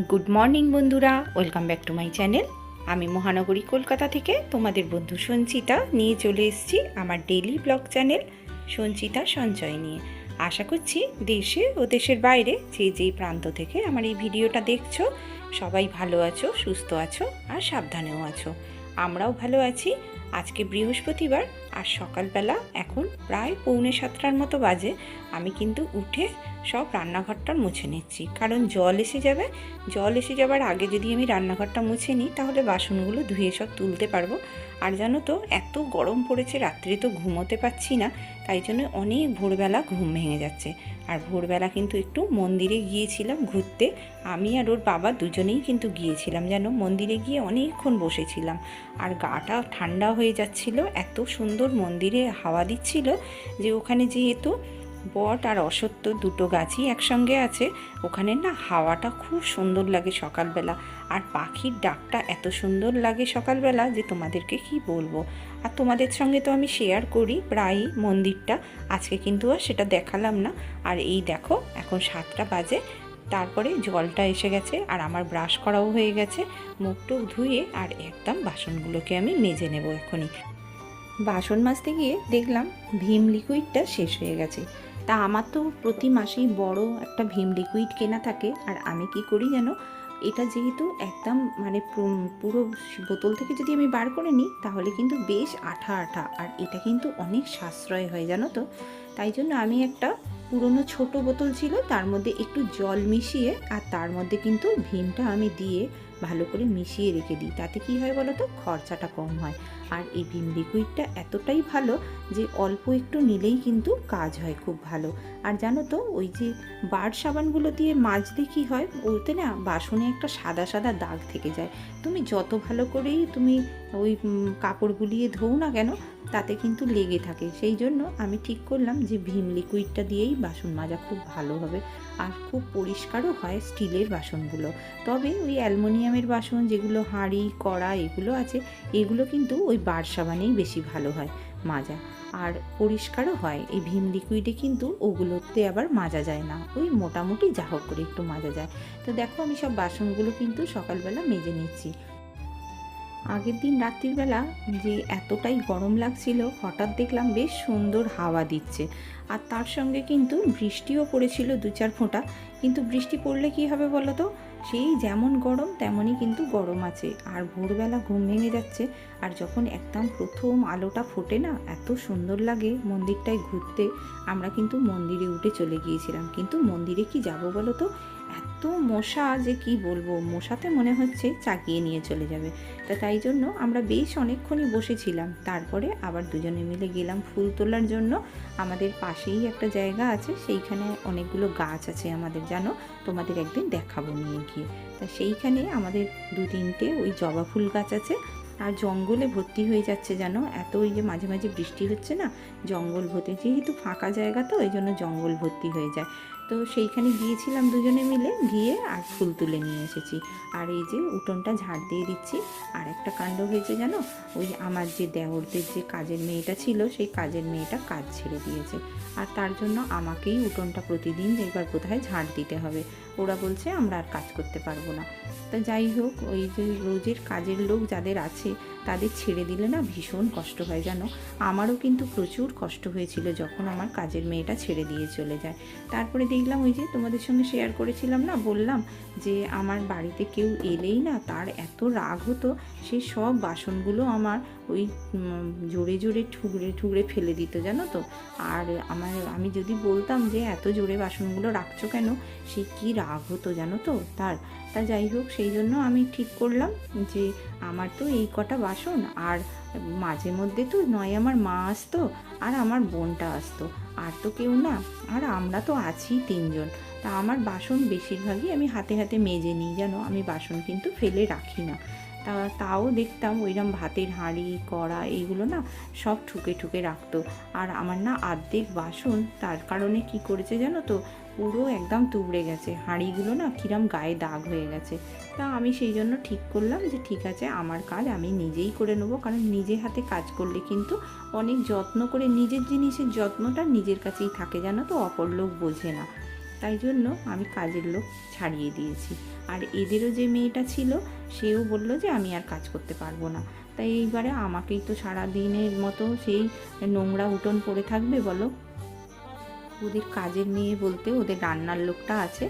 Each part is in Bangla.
গুড মর্নিং বন্ধুরা। Welcome back to my channel আমি মহানগরী কলকাতা থেকে তোমাদের বন্ধু সঞ্চিতা নিয়ে চলে এসেছি আমার ডেইলি ব্লগ চ্যানেল সঞ্চিতা সঞ্চয় নিয়ে। আশা করছি দেশে ও দেশের বাইরে যে যেই প্রান্ত থেকে আমার এই ভিডিওটা দেখছ, সবাই ভালো আছো, সুস্থ আছো আর সাবধানেও আছো। আমরাও ভালো আছি। আজকে বৃহস্পতিবার আর সকালবেলা এখন প্রায় পৌনে সাতটার মতো বাজে, আমি কিন্তু উঠে সব রান্নাঘরটা মুছে নিচ্ছি। কারণ জল এসে যাবে, জল এসে যাবার আগে যদি আমি রান্নাঘরটা মুছে নিই, তাহলে বাসনগুলো ধুয়ে সব তুলতে পারব। আর জানো তো, এত গরম পড়েছে, রাত্রে তো ঘুমোতে পারছি না, তাই জন্য অনেক ভোরবেলা ঘুম ভেঙে যাচ্ছে। আর ভোরবেলা কিন্তু একটু মন্দিরে গিয়েছিলাম ঘুরতে। আমি আর ওর বাবা দুজনেই কিন্তু গিয়েছিলাম যেন মন্দিরে গিয়ে অনেকক্ষণ বসেছিলাম। আর গাটা ঠান্ডা হয়ে যাচ্ছিল, এত সুন্দর মন্দিরে হাওয়া দিচ্ছিল যে ওখানে যেহেতু বট আর অসত্য দুটো গাছই একসঙ্গে আছে, ওখানে না হাওয়াটা খুব সুন্দর লাগে সকালবেলা। আর পাখির ডাকটা এত সুন্দর লাগে সকালবেলা যে তোমাদেরকে কি বলব? আর তোমাদের সঙ্গে তো আমি শেয়ার করি, প্রায়ই মন্দিরটা। আজকে কিন্তু আর সেটা দেখালাম না। আর এই দেখো, এখন সাতটা বাজে। তারপরে জলটা এসে গেছে আর আমার ব্রাশ করাও হয়ে গেছে। মুখ টুক ধুয়ে আর একদম বাসনগুলোকে আমি মেজে নেব এখনই বাসন মাজতে গিয়ে দেখলাম ভীম লিকুইডটা শেষ হয়ে গেছে। তা আমার তো প্রতি মাসেই বড় একটা ভীম লিকুইড কেনা থাকে। আর আমি কি করি যেন এটা যেহেতু একদম মানে পুরো বোতল থেকে যদি আমি বার করে নিই, তাহলে কিন্তু বেশ আঠা আঠা। আর এটা কিন্তু অনেক সাশ্রয় হয়, জানো তো? তাই জন্য আমি একটা পুরনো ছোট বোতল ছিল, তার মধ্যে একটু জল মিশিয়ে আর তার মধ্যে কিন্তু ভীমটা আমি দিয়ে ভালো করে মিশিয়ে রেখে দিই। তাতে কি হয় বলো তো? খরচাটা কম হয়। আর এই ভীম লিকুইডটা এতটাই ভালো যে অল্প একটু নিলেই কিন্তু কাজ হয় খুব ভালো। আর জানো তো, ওই যে বার সাবানগুলো দিয়ে মাজলে কী হয় ওতে না বাসনে একটা সাদা সাদা দাগ থেকে যায়। তুমি যত ভালো করেই তুমি ওই কাপড় গুলিয়ে ধোও না কেন, তাতে কিন্তু লেগে থাকে। সেই জন্য আমি ঠিক করলাম যে ভীম লিকুইডটা দিয়েই বাসন মাজা খুব ভালো হবে। আর খুব পরিষ্কারও হয় স্টিলের বাসনগুলো। তবে ওই অ্যালমোনিয়ামের বাসন যেগুলো হাঁড়ি, কড়া এগুলো আছে, এগুলো কিন্তু ওই বার সাবানেই বেশি ভালো হয় মাজা। আর পরিষ্কারও হয়। এই ভীম লিকুইডে কিন্তু ওগুলোতে আবার মাজা যায় না। ওই মোটামুটি যা হোক করে একটু মাজা যায়। তো দেখো আমি সব বাসনগুলো কিন্তু সকালবেলা মেজে নিচ্ছি। আগের দিন রাত্রিবেলা যে এতটাই গরম লাগছিল, হঠাৎ দেখলাম বেশ সুন্দর হাওয়া দিচ্ছে। আর তার সঙ্গে কিন্তু বৃষ্টিও পড়েছিল দু চার ফোঁটা। কিন্তু বৃষ্টি পড়লে কি হবে বলো তো সেই যেমন গরম, তেমনই কিন্তু গরম আছে। আর ভোরবেলা ঘুম ভেঙে যাচ্ছে। আর যখন একদম প্রথম আলোটা ফোটে না, এত সুন্দর লাগে মন্দিরটায় ঘুরতে। আমরা কিন্তু মন্দিরে উঠে চলে গিয়েছিলাম। কিন্তু মন্দিরে কি যাব বলো তো? এত মশা যে কি বলব, মশাতে মনে হচ্ছে চাকিয়ে নিয়ে চলে যাবে। তা তাই জন্য আমরা বেশ অনেকক্ষণই বসেছিলাম। তারপরে আবার দুজনে মিলে গেলাম ফুল তোলার জন্য। আমাদের পাশেই একটা জায়গা আছে, সেইখানে অনেকগুলো গাছ আছে আমাদের, জানো? তোমাদের একদিন দেখাবো নিয়ে গিয়ে। তা সেইখানে আমাদের দু তিনটে ওই জবা ফুল গাছ আছে। আর জঙ্গলে ভর্তি হয়ে যাচ্ছে, জানো? এত ওই যে মাঝে মাঝে বৃষ্টি হচ্ছে না? জঙ্গল ভর্তি, যেহেতু ফাঁকা জায়গা তো, ওই জন্য জঙ্গল ভর্তি হয়ে যায়। তো সেইখানে গিয়েছিলাম দুজনে মিলে, গিয়ে আর ফুল তুলে নিয়ে এসেছি। আর এই যে উঠোনটা ঝাড় দিয়ে দিচ্ছি, আর একটা কাণ্ড হয়েছে জানো? ওই আমার যে দেওরদের যে কাজের মেয়েটা ছিল, সেই কাজের মেয়েটা কাজ ছেড়ে দিয়েছে। আর তার জন্য আমাকেই উঠোনটা প্রতিদিন এবার কোথায় ঝাড় দিতে হবে। ওরা বলছে, আমরা আর কাজ করতে পারব না। তা যাই হোক, ওই যে রোজের কাজের লোক যাদের আছে, তাদের ছেড়ে দিলে না ভীষণ কষ্ট হয় জানো? আমারও কিন্তু প্রচুর কষ্ট হয়েছিল যখন আমার কাজের মেয়েটা ছেড়ে দিয়ে চলে যায়। তারপরে দেখলাম ওই যে তোমাদের সঙ্গে শেয়ার করেছিলাম না, বললাম যে আমার বাড়িতে কেউ এলেই না তার এত রাগ হতো, সে সব বাসনগুলো আমার ওই জোরে জোরে ঠুকরে ঠুকরে ফেলে দিত, জানো তো? আর আমার, আমি যদি বলতাম যে এত জোরে বাসনগুলো রাখছো কেন, সে কি রাগ হতো, জানো তো? তার, তা যাই হোক, সেই জন্য আমি ঠিক করলাম যে আমার তো এই কটা বাসন, আর মাঝে মধ্যে তো নয়, আমার মা আসতো, আর আমার বোনটা আসতো। আর তো কেউ না, আর আমরা তো আছি তিনজন। তা আমার বাসন বেশিরভাগই আমি হাতে হাতে মেজে নিই, জানো? আমি বাসন কিন্তু ফেলে রাখি না। তা তাও দেখতাম ওইরকম ভাতের হাঁড়ি, কড়া এইগুলো না সব ঠুকে ঠুকে রাখতো। আর আমার না আর্ধেক বাসন তার কারণে কি করেছে জানো তো পুরো একদম তুবড়ে গেছে। হাঁড়িগুলো না কিরম গায়ে দাগ হয়ে গেছে। তা আমি সেই জন্য ঠিক করলাম যে, ঠিক আছে, আমার কাজ আমি নিজেই করে নেব। কারণ নিজে হাতে কাজ করলে কিন্তু অনেক যত্ন করে নিজের জিনিসের যত্নটা নিজের কাছেই থাকে জানো তো? অপর লোক বোঝে না। তাই জন্য আমি কাজের লোক ছাড়িয়ে দিয়েছি। আর এদেরও যে মেয়েটা ছিল, সেও বলল যে, আমি আর কাজ করতে পারব না। তাই এইবারে আমাকেই তো সারা দিনের মতো সেই নোংরা উঠোন পড়ে থাকবে বলো? ওদের কাজের মেয়ে বলতে ওদের রান্নার লোকটা আছে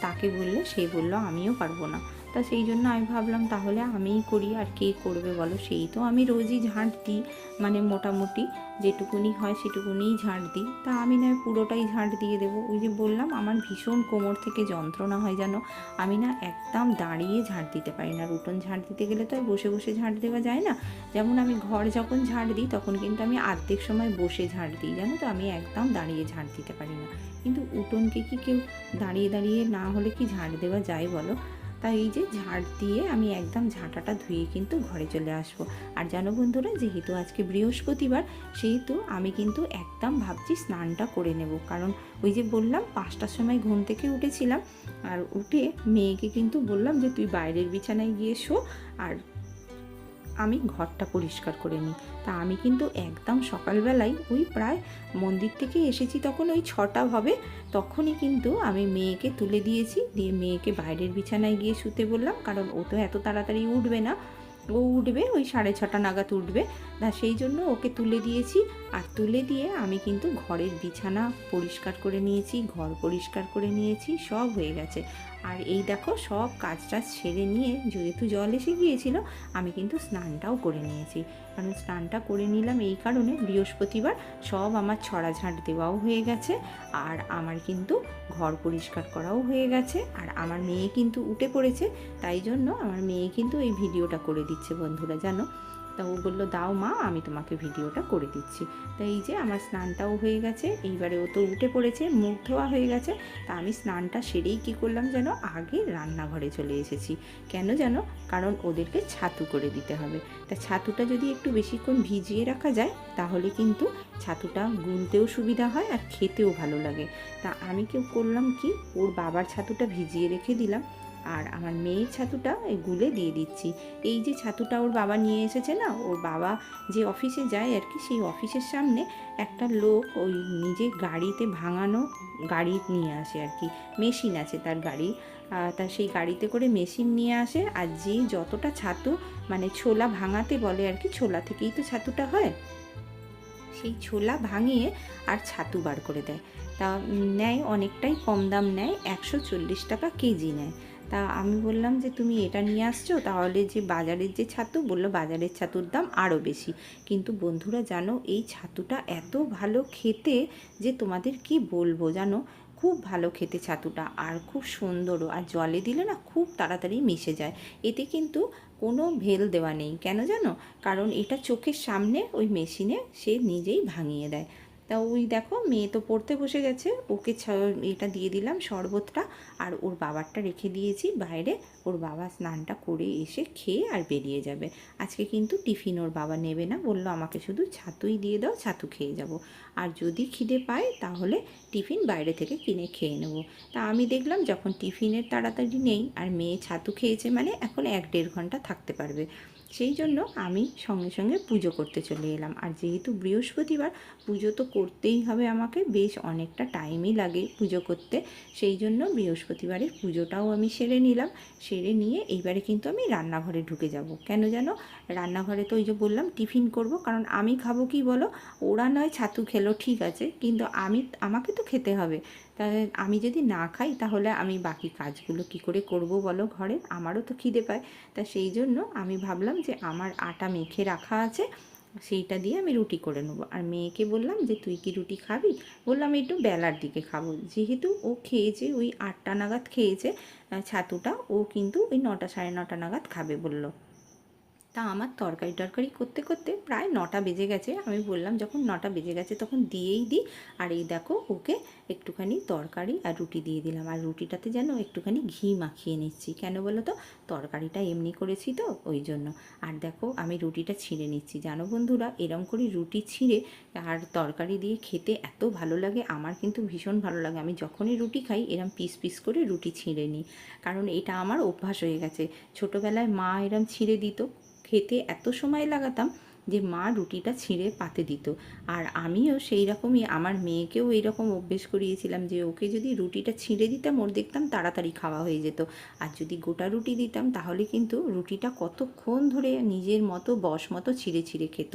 তাকে বললে, সে বলল, আমিও পারব না। তা সেই জন্য আমি ভাবলাম তাহলে আমিই করি আর কে করবে বলো? সেই তো আমি রোজই ঝাঁট দিই মানে মোটামুটি যেটুকুনি হয় সেটুকুনিই ঝাঁট দিই। তা আমি না পুরোটাই ঝাঁট দিয়ে দেবো। ওই যে বললাম, আমার ভীষণ কোমর থেকে যন্ত্রণা হয় যেন আমি না একদম দাঁড়িয়ে ঝাঁট দিতে পারি না। উঠোন ঝাঁট দিতে গেলে তো বসে বসে ঝাঁট দেওয়া যায় না। যেমন আমি ঘর যখন ঝাঁট দিই, তখন কিন্তু আমি আর্ধেক সময় বসে ঝাঁট দিই, জানো তো? আমি একদম দাঁড়িয়ে ঝাঁট দিতে পারি না। কিন্তু উঠোনকে কি কেউ দাঁড়িয়ে দাঁড়িয়ে না হলে কি ঝাঁট দেওয়া যায় বলো? তাই এই যে ঝাড় দিয়ে আমি একদম ঝাঁটাটা ধুয়ে কিন্তু ঘরে চলে আসব। আর জানো বন্ধুরা, যেহেতু আজকে বৃহস্পতিবার, সেহেতু আমি কিন্তু একদম ভাবছি স্নানটা করে নেব। কারণ ওই যে বললাম, পাঁচটার সময় ঘুম থেকে উঠেছিলাম, আর উঠে মেয়েকে কিন্তু বললাম যে, তুই বাইরের বিছানায় গিয়ে শো, আর আমি ঘরটা পরিষ্কার করে নিই। তা আমি কিন্তু একদম সকালবেলায় ওই প্রায় মন্দির থেকে এসেছি তখন ওই ছটা হবে তখনই কিন্তু আমি মেয়েকে তুলে দিয়েছি। দিয়ে মেয়েকে বাইরের বিছানায় গিয়ে শুতে বললাম, কারণ ও তো এত তাড়াতাড়ি উঠবে না। ও উঠবে, ওই সাড়ে ছটা নাগাদ উঠবে। তা সেই জন্য ওকে তুলে দিয়েছি। আর তুলে দিয়ে আমি কিন্তু ঘরের বিছানা পরিষ্কার করে নিয়েছি, ঘর পরিষ্কার করে নিয়েছি, সব হয়ে গেছে। আর এই দেখো, সব কাজ টাজ সেরে নিয়ে যেহেতু জল এসে গিয়েছিল, আমি কিন্তু স্নানটাও করে নিয়েছি। কারণ স্নানটা করে নিলাম এই কারণে বৃহস্পতিবার সব আমার ছড়া ঝাঁট দেওয়াও হয়ে গেছে, আর আমার কিন্তু ঘর পরিষ্কার করাও হয়ে গেছে। আর আমার মেয়ে কিন্তু উঠে পড়েছে, তাই জন্য আমার মেয়ে কিন্তু এই ভিডিওটা করে দিচ্ছে। বন্ধুরা, জানো? তা ও বলল, দাও মা, আমি তোমাকে ভিডিওটা করে দিচ্ছি। তা এই যে আমার স্নানটাও হয়ে গেছে, এইবারে ও তো উঠে পড়েছে, মুখ ধোয়া হয়ে গেছে। তা আমি স্নানটা সেরেই কী করলাম যেন আগে রান্নাঘরে চলে এসেছি। কেন যেন কারণ ওদেরকে ছাতু করে দিতে হবে। তা ছাতুটা যদি একটু বেশিক্ষণ ভিজিয়ে রাখা যায়, তাহলে কিন্তু ছাতুটা গুনতেও সুবিধা হয় আর খেতেও ভালো লাগে। তা আমি কেউ করলাম কি? ওর বাবার ছাতুটা ভিজিয়ে রেখে দিলাম। আর আমার মেয়ের ছাতুটা গুলে দিয়ে দিচ্ছি। এই যে ছাতুটা ওর বাবা নিয়ে এসেছে না, ওর বাবা যে অফিসে যায় আর কি, সেই অফিসের সামনে একটা লোক ওই নিজে গাড়িতে ভাঙানো গাড়ি নিয়ে আসে আর কি, মেশিন আছে তার গাড়ি। তা সেই গাড়িতে করে মেশিন নিয়ে আসে আর যে যতটা ছাতু মানে ছোলা ভাঙাতে বলে আর কি, ছোলা থেকেই তো ছাতুটা হয়। সেই ছোলা ভাঙিয়ে আর ছাতু বার করে দেয়। তা নেয়, অনেকটাই কম দাম নেয়, একশো চল্লিশ টাকা কেজি নেয়। তা আমি বললাম যে, তুমি এটা নিয়ে আসছো, তাহলে যে বাজারের যে ছাতু, বলল, বাজারের ছাতুর দাম আরও বেশি। কিন্তু বন্ধুরা, জানো, এই ছাতুটা এত ভালো খেতে যে তোমাদের কি বলব, জানো? খুব ভালো খেতে ছাতুটা, আর খুব সুন্দরও, আর জলে দিলে না খুব তাড়াতাড়ি মিশে যায়। এতে কিন্তু কোনো ভেল দেওয়া নেই। কেন জানো? কারণ এটা চোখের সামনে ওই মেশিনে সে নিজেই ভাঙিয়ে দেয়। তা ওই দেখো মেয়ে তো পড়তে বসে গেছে। ওকে এটা দিয়ে দিলাম শরবতটা আর ওর বাবারটা রেখে দিয়েছি। বাইরে ওর বাবা স্নানটা করে এসে খেয়ে আর বেরিয়ে যাবে। আজকে কিন্তু টিফিন ওর বাবা নেবে না। বলল, আমাকে শুধু ছাতুই দিয়ে দাও, ছাতু খেয়ে যাব। আর যদি খিদে পায় তাহলে টিফিন বাইরে থেকে কিনে খেয়ে নেব। তা আমি দেখলাম যখন টিফিনের তাড়াতাড়ি নেই আর মেয়ে ছাতু খেয়েছে মানে এখন এক দেড় ঘণ্টা থাকতে পারবে। সেই জন্য আমি সঙ্গে সঙ্গে পুজো করতে চলে এলাম। আর যেহেতু বৃহস্পতিবার, পুজো তো করতেই হবে আমাকে, বেশ অনেকটা টাইমই লাগে পুজো করতে। সেই জন্য বৃহস্পতিবারের পুজোটাও আমি সেরে নিলাম। সেরে নিয়ে এইবারে কিন্তু আমি রান্নাঘরে ঢুকে যাব। কেন যেন রান্নাঘরে তো ওই যে বললাম, টিফিন করব। কারণ আমি খাব কি বলো? ওরা নয় ছাতু খেলো, ঠিক আছে। কিন্তু আমি, আমাকে তো খেতে হবে। তাহলে আমি যদি না খাই, তাহলে আমি বাকি কাজগুলো কি করে করব বলো ঘরে? আমারও তো খিদে পায়। তা সেই জন্য আমি ভাবলাম যে আমার আটা মেখে রাখা আছে, সেইটা দিয়ে আমি রুটি করে নেব। আর মেয়েকে বললাম যে, তুই কি রুটি খাবি? বললাম, একটু বেলার দিকে খাব। যেহেতু ও খেয়েছে, ওই আটটা নাগাদ খেয়েছে ছাতুটা, ও কিন্তু ওই নটা সাড়ে নটা নাগাদ খাবে বলল। তা আমার তরকারি টরকারি করতে করতে প্রায় নটা বেজে গেছে। আমি বললাম, যখন নটা বেজে গেছে তখন দিয়েই দিই। আর এই দেখো, ওকে একটুখানি তরকারি আর রুটি দিয়ে দিলাম। আর রুটিটাতে যেন একটুখানি ঘি মাখিয়ে নিচ্ছি। কেন বলো তো? তরকারিটা এমনি করেছি তো, ওই জন্য। আর দেখো, আমি রুটিটা ছিঁড়ে নিচ্ছি। জানো বন্ধুরা, এরম করে রুটি ছিঁড়ে আর তরকারি দিয়ে খেতে এত ভালো লাগে, আমার কিন্তু ভীষণ ভালো লাগে। আমি যখনই রুটি খাই, এরম পিস পিস করে রুটি ছিঁড়ে নিই। কারণ এটা আমার অভ্যাস হয়ে গেছে। ছোটোবেলায় মা এরম ছিঁড়ে দিত। খেতে এত সময় লাগাতাম যে মা রুটিটা ছিঁড়ে পাতে দিত। আর আমিও সেই রকমই, আমার মেয়েকেও এইরকম অভ্যেস করিয়েছিলাম যে ওকে যদি রুটিটা ছিঁড়ে দিতাম, ওর দেখতাম তাড়াতাড়ি খাওয়া হয়ে যেত। আর যদি গোটা রুটি দিতাম, তাহলে কিন্তু রুটিটা কতক্ষণ ধরে নিজের মতো, বস মতো ছিঁড়ে ছিঁড়ে খেত।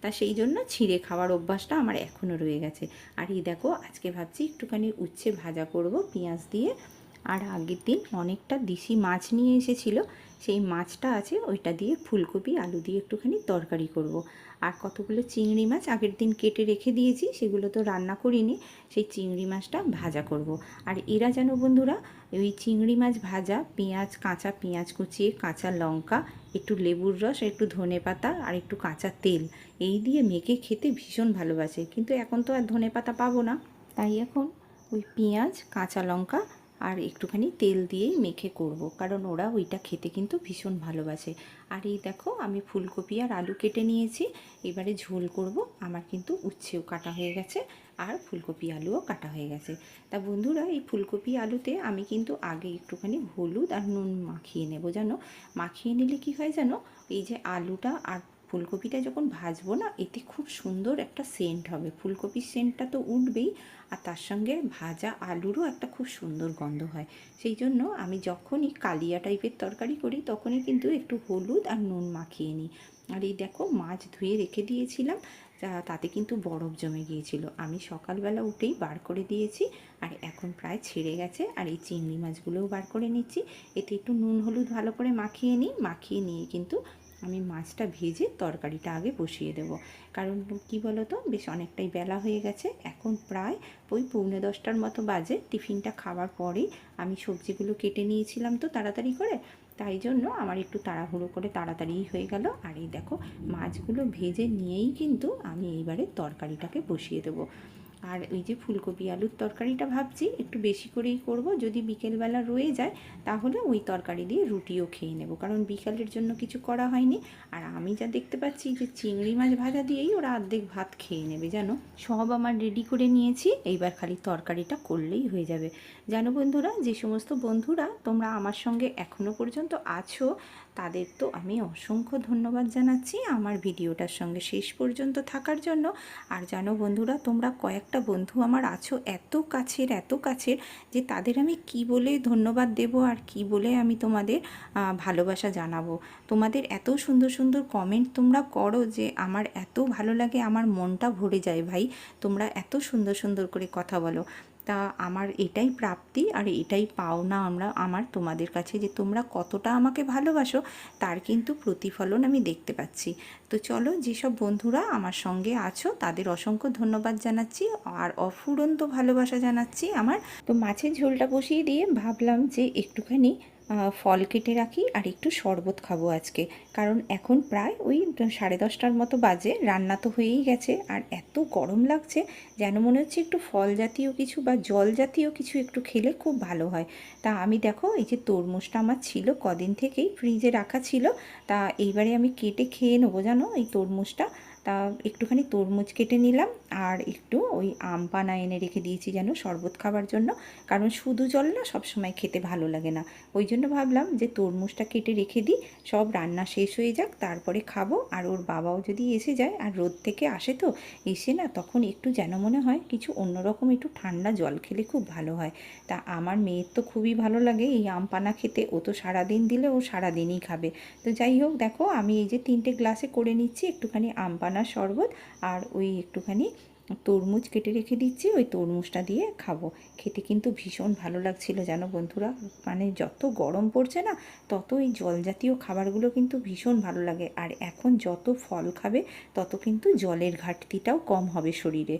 তা সেই জন্য ছিঁড়ে খাওয়ার অভ্যাসটা আমার এখনও রয়ে গেছে। আর এই দেখো, আজকে ভাবছি একটুখানি উচ্ছে ভাজা করব, পেঁয়াজ দিয়ে। আর আগের দিন অনেকটা দেশি মাছ নিয়ে এসেছিল সেই মাছটা আছে, ওইটা দিয়ে ফুলকপি, আলু দিয়ে একটুখানি তরকারি করব। আর কতগুলো চিংড়ি মাছ আগের দিন কেটে রেখে দিয়েছি, সেগুলো তো রান্না করিনি, সেই চিংড়ি মাছটা ভাজা করব। আর এরা যেন বন্ধুরা, ওই চিংড়ি মাছ ভাজা, পেঁয়াজ, কাঁচা পেঁয়াজ কুচিয়ে কাঁচা লঙ্কা, একটু লেবুর রস, একটু ধনে পাতা আর একটু কাঁচা তেল, এই দিয়ে মেখে খেতে ভীষণ ভালোবাসে কিন্তু এখন তো আর ধনে পাতা পাবো না তাই এখন ওই পেঁয়াজ, কাঁচা লঙ্কা আর একটুখানি তেল দিয়েই মেখে করব, কারণ ওরা ওইটা খেতে কিন্তু ভীষণ ভালোবাসে। আর এই দেখো, আমি ফুলকপি আর আলু কেটে নিয়েছি, এবারে ঝোল করব, আমার কিন্তু উচ্ছেও কাটা হয়ে গেছে, আর ফুলকপি আলুও কাটা হয়ে গেছে। তা বন্ধুরা, এই ফুলকপি আলুতে আমি কিন্তু আগে একটুখানি হলুদ আর নুন মাখিয়ে নেব, জানো? মাখিয়ে নিলে কি হয় জানো? এই যে আলুটা আর ফুলকপিটা যখন ভাজবো না, এতে খুব সুন্দর একটা সেন্ট হবে। ফুলকপির সেন্টটা তো উঠবেই, আর তার সঙ্গে ভাজা আলুরও একটা খুব সুন্দর গন্ধ হয়। সেই জন্য আমি যখনই কালিয়া টাইপের তরকারি করি, তখনই কিন্তু একটু হলুদ আর নুন মাখিয়ে নিই। আর এই দেখো, মাছ ধুয়ে রেখে দিয়েছিলাম তাতে কিন্তু বরফ জমে গিয়েছিল। আমি সকালবেলা উঠেই বার করে দিয়েছি, আর এখন প্রায় ছেড়ে গেছে, আর এই চিংড়ি মাছগুলোও বার করে নিচ্ছি। এতে একটু নুন হলুদ ভালো করে মাখিয়ে নিই, মাখিয়ে নিয়ে কিন্তু আমি মাছটা ভেজে তরকারিটা আগে বসিয়ে দেব। কারণ কি বলো তো বেশ অনেকটাই বেলা হয়ে গেছে, এখন প্রায় ওই পৌনে দশটার মতো বাজে। টিফিনটা খাওয়ার পরেই আমি সবজিগুলো কেটে নিয়েছিলাম তো তাড়াতাড়ি করে, তাই জন্য আমার একটু তাড়াহুড়ো করে তাড়াতাড়ি হয়ে গেল। আর এই দেখো, মাছগুলো ভেজে নিয়েই কিন্তু আমি এইবারে তরকারিটাকে বসিয়ে দেবো। আর ওই যে ফুলকপি আলুর তরকারিটা ভাবছি, একটু বেশি করেই করব। যদি বিকেলবেলা রয়ে যায়, তাহলে ওই তরকারি দিয়ে রুটিও খেয়ে নেব। কারণ বিকালের জন্য কিছু করা হয়নি। আর আমি যা দেখতে পাচ্ছি যে চিংড়ি মাছ ভাজা দিয়েই ওরা অর্ধেক ভাত খেয়ে নেবে, জানো? সব আমার রেডি করে নিয়েছি। এইবার খালি তরকারিটা করলেই হয়ে যাবে। জানো বন্ধুরা, যে সমস্ত বন্ধুরা তোমরা আমার সঙ্গে এখনও পর্যন্ত আছো তাদের তো আমি অসংখ্য ধন্যবাদ জানাচ্ছি আমার ভিডিওটার সঙ্গে শেষ পর্যন্ত থাকার জন্য। আর জানো বন্ধুরা, তোমরা কয়েকটা বন্ধু আমার আছো এত কাছের এত কাছের যে তাদের আমি কি বলে ধন্যবাদ দেব আর কি বলে আমি তোমাদের ভালোবাসা জানাব। তোমাদের এত সুন্দর সুন্দর কমেন্ট তোমরা করো যে আমার এত ভালো লাগে, আমার মনটা ভরে যায় ভাই। তোমরা এত সুন্দর সুন্দর করে কথা বলো। তা আমার এটাই প্রাপ্তি আর এটাই পাওনা আমরা, আমার তোমাদের কাছে যে তোমরা কতটা আমাকে ভালোবাসো, তার কিন্তু প্রতিফলন আমি দেখতে পাচ্ছি। তো চলো যেসব বন্ধুরা আমার সঙ্গে আছো, তাদের অসংখ্য ধন্যবাদ জানাচ্ছি আর অফুরন্ত ভালোবাসা জানাচ্ছি আমার। তো মাছের ঝোলটা বসিয়ে দিয়ে ভাবলাম যে একটুখানি ফল কেটে রাখি আর একটু শরবত খাব আজকে। কারণ এখন প্রায় ওই সাড়ে দশটার মতো বাজে, রান্না তো হয়েই গেছে। আর এত গরম লাগছে যেন মনে হচ্ছে একটু ফল জাতীয় কিছু বা জল জাতীয় কিছু একটু খেলে খুব ভালো হয়। তা আমি দেখো, এই যে তরমুজটা আমার ছিল, কদিন থেকেই ফ্রিজে রাখা ছিল। তা এইবারে আমি কেটে খেয়ে নেব জানো, এই তরমুজটা। তা একটুখানি তরমুজ কেটে নিলাম আর একটু ওই আম পানা এনে রেখে দিয়েছি যেন শরবত খাবার জন্য। কারণ শুধু জল না, সবসময় খেতে ভালো লাগে না। ওই জন্য ভাবলাম যে তরমুজটা কেটে রেখে দিই, সব রান্না শেষ হয়ে যাক, তারপরে খাব। আর ওর বাবাও যদি এসে যায় আর রোদ থেকে আসে তো, এসে না তখন একটু যেন মনে হয় কিছু অন্যরকম একটু ঠান্ডা জল খেলে খুব ভালো হয়। তা আমার মেয়ের তো খুবই ভালো লাগে এই আম পানা খেতে, ও তো সারাদিন দিলে ও সারাদিনই খাবে। তো যাই হোক, দেখো আমি এই যে তিনটে গ্লাসে করে নিচ্ছি, একটুখানি আম পানা শরবত আর ওই একটুখানি তরমুজ কেটে রেখে দিচ্ছি, ওই তরমুজটা দিয়ে খাব। খেতে কিন্তু ভীষণ ভালো লাগছিল জানো বন্ধুরা মানে যত গরম পড়ছে না, তত এই জল জাতীয় খাবারগুলো কিন্তু ভীষণ ভালো লাগে। আর এখন যত ফল খাবে, তত কিন্তু জলের ঘাটতিটাও কম হবে শরীরে।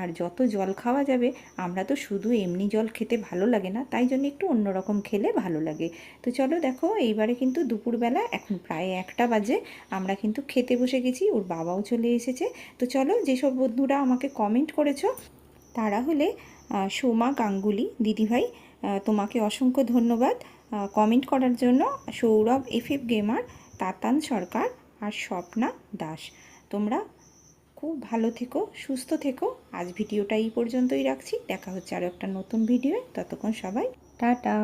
আর যত জল খাওয়া যাবে, আমরা তো শুধু এমনি জল খেতে ভালো লাগে না, তাই জন্য একটু অন্যরকম খেলে ভালো লাগে। তো চলো দেখো, এইবারে কিন্তু দুপুরবেলা, এখন প্রায় একটা বাজে, আমরা কিন্তু খেতে বসে গেছি, ওর বাবাও চলে এসেছে। তো চলো, যেসব বন্ধুরা আমাকে কমেন্ট করেছ, তারা হলে সোমা গাঙ্গুলি, দিদিভাই তোমাকে অসংখ্য ধন্যবাদ কমেন্ট করার জন্য, Sourav F F gamer Tatan Sarkar আর স্বপ্না দাস। তোমরা খুব ভালো থেকো, সুস্থ থেকো। আজ ভিডিওটা এই পর্যন্তই রাখছি। দেখা হচ্ছে আরও একটা নতুন ভিডিও ততক্ষণ সবাই টাটা।